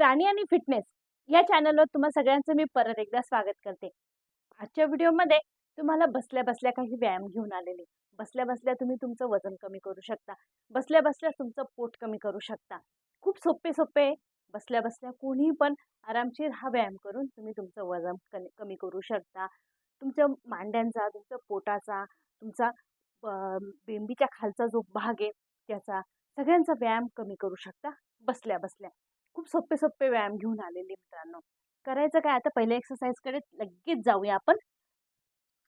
प्राणी आणि फिटनेस या चॅनलवर तुम्हा सगळ्यांचं मी परत एकदा स्वागत करते. आजच्या व्हिडिओमध्ये तुम्हाला बसल्या बसल्या काही व्यायाम घेऊन आलेले. बसल्या बसल्या तुम्ही तुमचं वजन कमी करू शकता. बसल्या बसल्या तुमचं पोट कमी करू शकता. खूप सोपे सोपे आहे. बसल्या बसल्या कोणी पण आरामशीर हा व्यायाम करून तुम्ही तुमचं वजन कमी कमी करू शकता. तुमच्या मांड्यांचा तुमच्या पोटाचा तुमचा बेंबीच्या खालचा जो भाग आहे त्याचा सगळ्यांचा व्यायाम कमी करू शकता बसल्या बसल्या. खूप सोपे सोपे व्यायाम घेऊन आलेले मित्रांनो. करायचं काय? आता पहिल्या एक्सरसाइजकडे लगेच जाऊया आपण.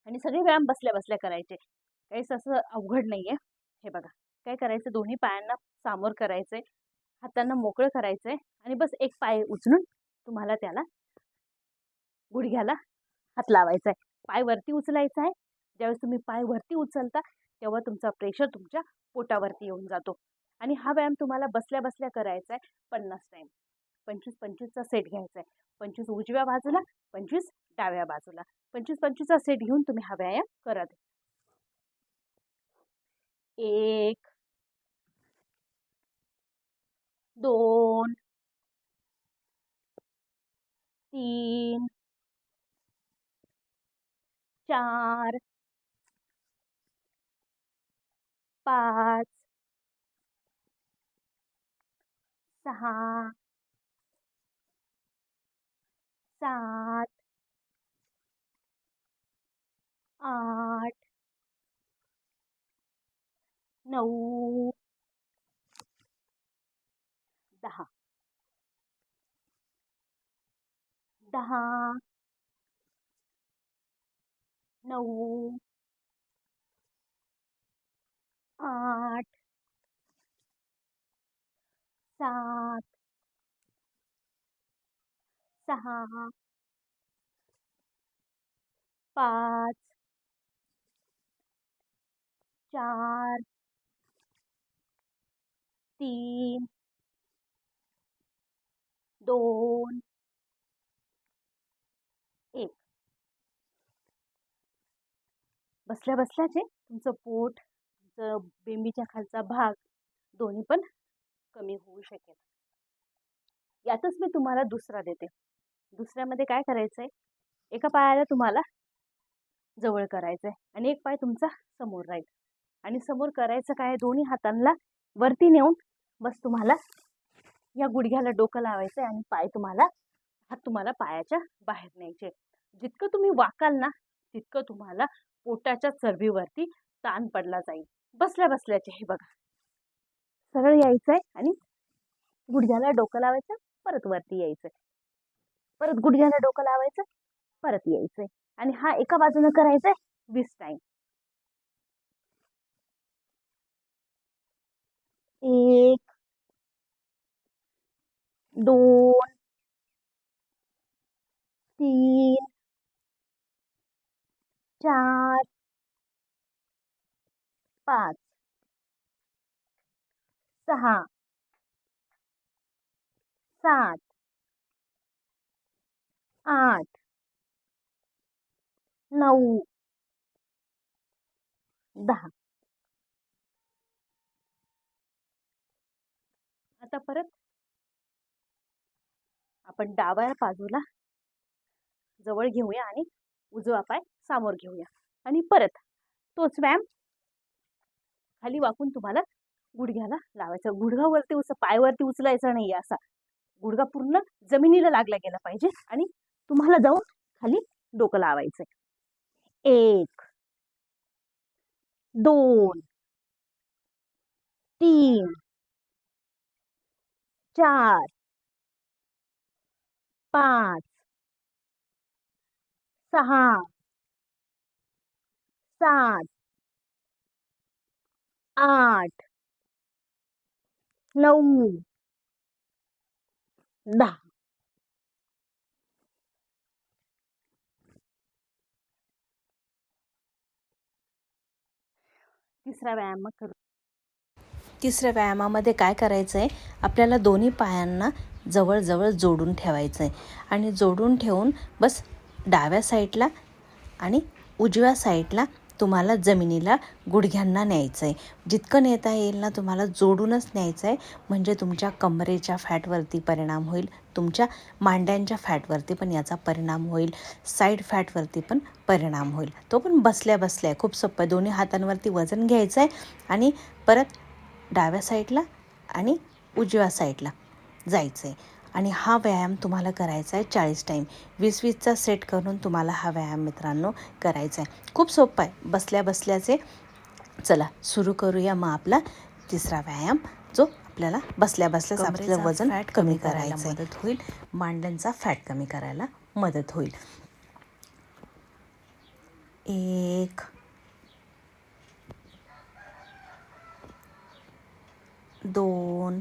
आणि सगळे व्यायाम बसल्या बसल्या करायचे. काहीच असं अवघड नाही आहे हे बघा. काय करायचं? दोन्ही पायांना सामोर करायचं आहे हातांना मोकळं करायचं आहे आणि बस एक पाय उचलून तुम्हाला त्याला गुडघ्याला हात लावायचा आहे पाय वरती उचलायचा आहे ज्यावेळेस तुम्ही पाय वरती उचलता तेव्हा तुमचा प्रेशर तुमच्या पोटावरती येऊन जातो. आणि हा व्यायाम तुम्हाला बसल्या बसल्या करायचा आहे पन्नास टाईम पंचवीस पंचवीसचा सेट घ्यायचा आहे. पंचवीस उजव्या बाजूला पंचवीस डाव्या बाजूला. पंचवीस पंचवीसचा सेट घेऊन तुम्ही हा व्यायाम करत एक दोन तीन चार पाच सहा सात आठ नऊ दहा. दहा नऊ आठ सात सहा पाच चार तीन दोन एक. बसल्या बसल्याचे तुमचं पोट तुमचं बेंबीच्या खालचा भाग दोन्ही पण कमी होऊ शकेल. यातच मी तुम्हाला दुसरा देते. दुसऱ्यामध्ये काय करायचं आहे एका पायाला तुम्हाला जवळ करायचं आहे आणि एक पाय तुमचा समोर राहील. आणि समोर करायचं काय? दोन्ही हातांना वरती नेऊन बस तुम्हाला या गुडघ्याला डोकं लावायचं आहे आणि पाय तुम्हाला हात तुम्हाला पायाच्या बाहेर न्यायचे. जितकं तुम्ही वाकाल ना तितकं तुम्हाला पोटाच्या चरबीवरती ताण पडला जाईल. बसल्या बसल्याचे हे बघा. सरळ यायचं आहे आणि गुडघ्याला डोकं लावायचं परत वरती यायचं परत गुडघ्याला डोकं लावायचं परत यायचंय. आणि हा एका बाजूने करायचंय वीस टाइम एक दोन तीन चार पाच सहा सात आठ. नऊ. दहा. आता परत. आपण डाव्या बाजूला जवळ घेऊया आणि उजवा पाय समोर घेऊया. आणि परत. तोच व्यायाम. खाली वाकून तुम्हाला गुडघ्याला लावायचा. गुडघा वरती उच पायवरती उचलायचा नाही असा. गुडघा पूर्ण जमिनीला लागला गेला पाहिजे आणि तुम्हाला जाऊन खाली डोकं लावायचंय. एक दोन तीन चार पाच सहा सात आठ नऊ दहा. तिसरा व्यायाम करू. तिसऱ्या व्यायामामध्ये काय करायचं आहे आपल्याला दोन्ही पायांना जवळजवळ जोडून ठेवायचं आहे आणि जोडून ठेवून बस डाव्या साईडला आणि उजव्या साईडला तुम्हाला जमिनीला गुडघ्यांना न्यायचं आहे जितकं नेता येईल ना तुम्हाला जोडूनच न्यायचं आहे म्हणजे तुमच्या कमरेच्या फॅटवरती परिणाम होईल. तुमच्या मांड्यांच्या फॅटवरती पण याचा परिणाम होईल. साईड फॅटवरती पण परिणाम होईल. तो पण बसल्या बसल्या आहे खूप सोपं. आहे दोन्ही हातांवरती वजन घ्यायचं आहे आणि परत डाव्या साईडला आणि उजव्या साईडला जायचं आहे आणि हा व्यायाम तुम्हाला करायचा आहे चाळीस टाईम वीस वीसचा सेट करून तुम्हाला हा व्यायाम मित्रांनो करायचा आहे. खूप सोपा आहे. बसल्या बसल्याचे चला सुरू करूया मग आपला तिसरा व्यायाम जो आपल्याला बसल्या बसल्याच आपलं वजन फॅट कमी करायला मदत होईल. मांड्यांचा फॅट कमी करायला मदत होईल. एक दोन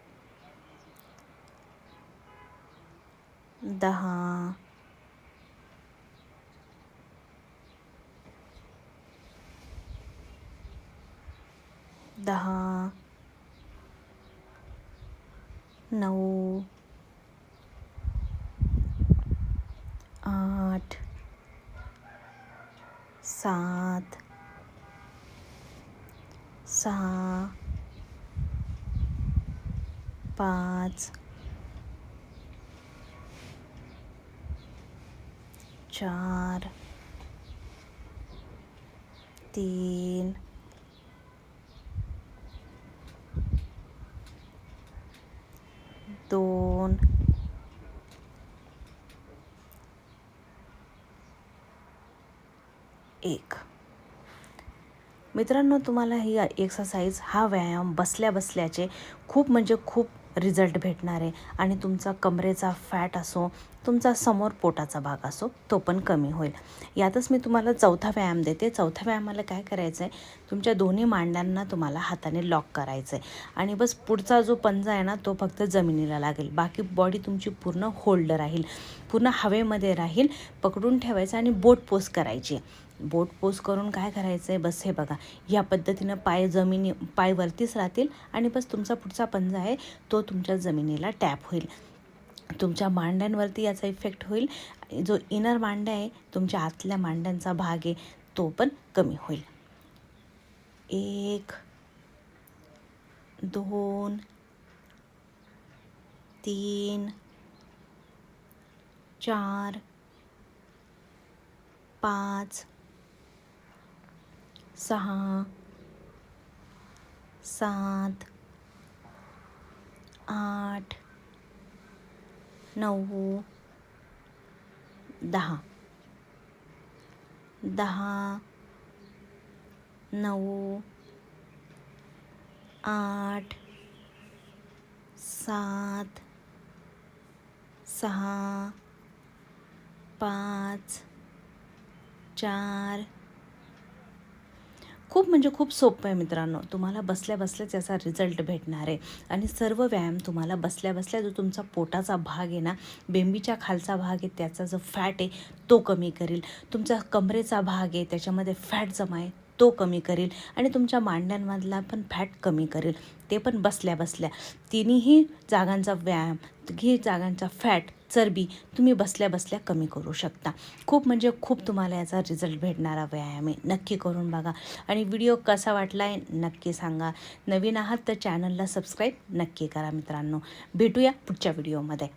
दहा. दहा. नऊ. आठ. सात. सहा. पाच. चार तीन दोन एक. मित्रांनो तुम्हाला ही एक्सरसाइज हा व्यायाम बसल्या बसल्याचे खूप म्हणजे खूप रिझल्ट भेटणार आहे. आणि तुमचा कमरेचा फॅट असो तुमचा समोर पोटाचा भाग असो तो पण कमी होईल. यातच मी तुम्हाला चौथा व्यायाम देते. चौथ्या व्यायामाला काय करायचं आहे तुमच्या दोन्ही मांड्यांना तुम्हाला हाताने लॉक करायचं आहे आणि बस पुढचा जो पंजा आहे ना तो फक्त जमिनीला लागेल. बाकी बॉडी तुमची पूर्ण होल्ड राहील. पूर्ण हवेमध्ये राहील. पकडून ठेवायचं आणि बोट पोस करायची. बोट पोस करून काय करायचं आहे बस हे बघा. या पद्धतीनं पाय जमिनी पाय वरतीच राहतील आणि बस तुमचा पुढचा पंजा आहे तो तुमच्या जमिनीला टॅप होईल. तुमच्या मांड्यांवरती याचा इफेक्ट होईल. जो इनर मांड्या आहे तुमच्या आतल्या मांड्यांचा भाग आहे तो पण कमी होईल. एक दोन तीन चार पाच सहा सात आठ नऊ दहा दहा नऊ आठ सात सहा पाच चार खूप म्हणजे खूप सोपं आहे मित्रांनो. तुम्हाला बसल्या बसल्याच याचा रिझल्ट भेटणार आहे. आणि सर्व व्यायाम तुम्हाला बसल्या बसल्या जो तुमचा पोटाचा भाग आहे ना बेंबीच्या खालचा भाग आहे त्याचा जो फॅट आहे तो कमी करेल. तुमचा कमरेचा भाग आहे त्याच्यामध्ये फॅट जमा आहे तो कमी करेल आणि तुमच्या मांड्यांमधला पण फॅट कमी करेल. ते पण बसल्या बसल्या. तिन्ही जागांचा व्यायाम ही जागांचा फॅट चरबी तुम्ही बसल्या बसल्या कमी करू शकता. खूप म्हणजे खूप तुम्हाला याचा रिझल्ट भेटणारा व्यायाम. आहे नक्की करून बघा. आणि व्हिडिओ कसा वाटला आहे नक्की सांगा. नवीन आहात तर चॅनलला सबस्क्राईब नक्की करा मित्रांनो. भेटूया पुढच्या व्हिडिओमध्ये